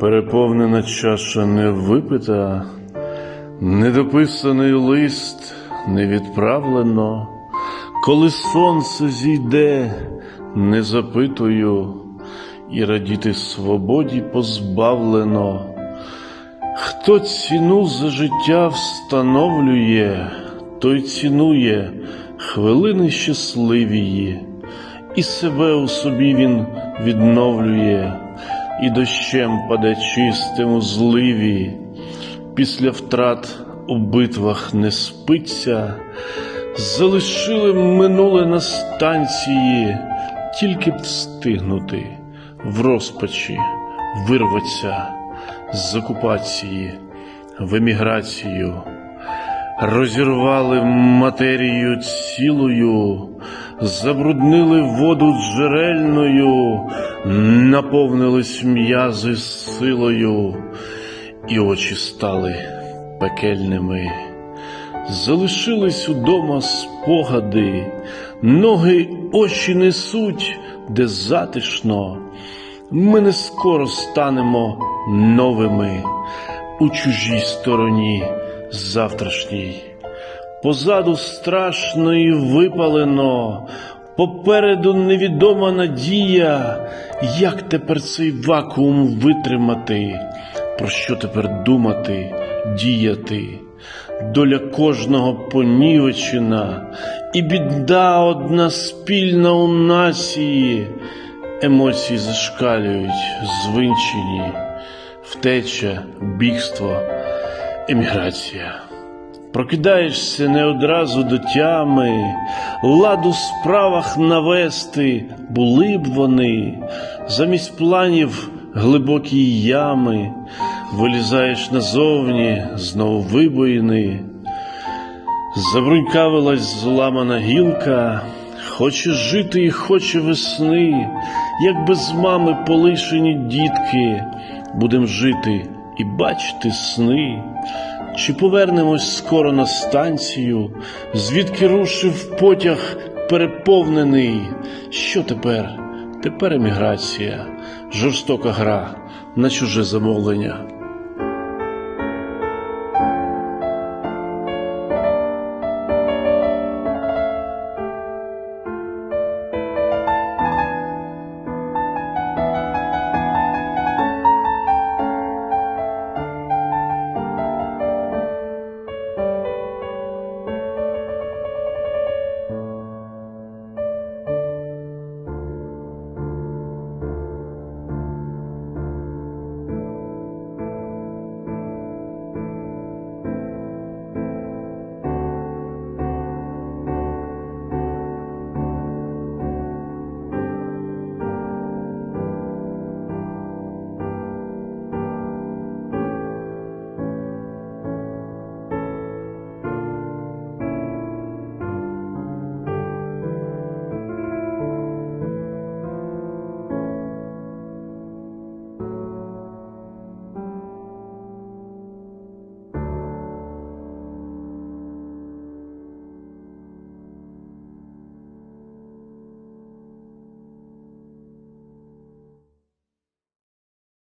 Переповнена чаша не випита, недописаний лист не відправлено, коли сонце зійде, не запитую, і радіти свободі позбавлено. Хто ціну за життя встановлює, той цінує хвилини щасливії, і себе у собі він відновлює, і дощем паде чистим у зливі, після втрат у битвах не спиться, залишили минуле на станції, тільки б встигнути в розпачі вирваться з окупації в еміграцію, розірвали матерію цілою, забруднили воду джерельною, наповнились м'язи силою, і очі стали пекельними. Залишились удома спогади, ноги очі несуть, де затишно. Ми не скоро станемо новими у чужій стороні завтрашній. Позаду страшно і випалено, попереду невідома надія, як тепер цей вакуум витримати, про що тепер думати, діяти. Доля кожного понівечена, і біда одна спільна у нації. Емоції зашкалюють, звинчені, втеча, бігство, еміграція. Прокидаєшся не одразу до тями, ладу в справах навести були б вони, замість планів глибокі ями, вилізаєш назовні, знову вибоїни. Забрунькавилась зламана гілка, хоче жити і хоче весни, як без мами полишені дітки, будем жити і бачити сни. Чи повернемось скоро на станцію, звідки рушив потяг переповнений? Що тепер? Тепер еміграція, жорстока гра на чуже замовлення.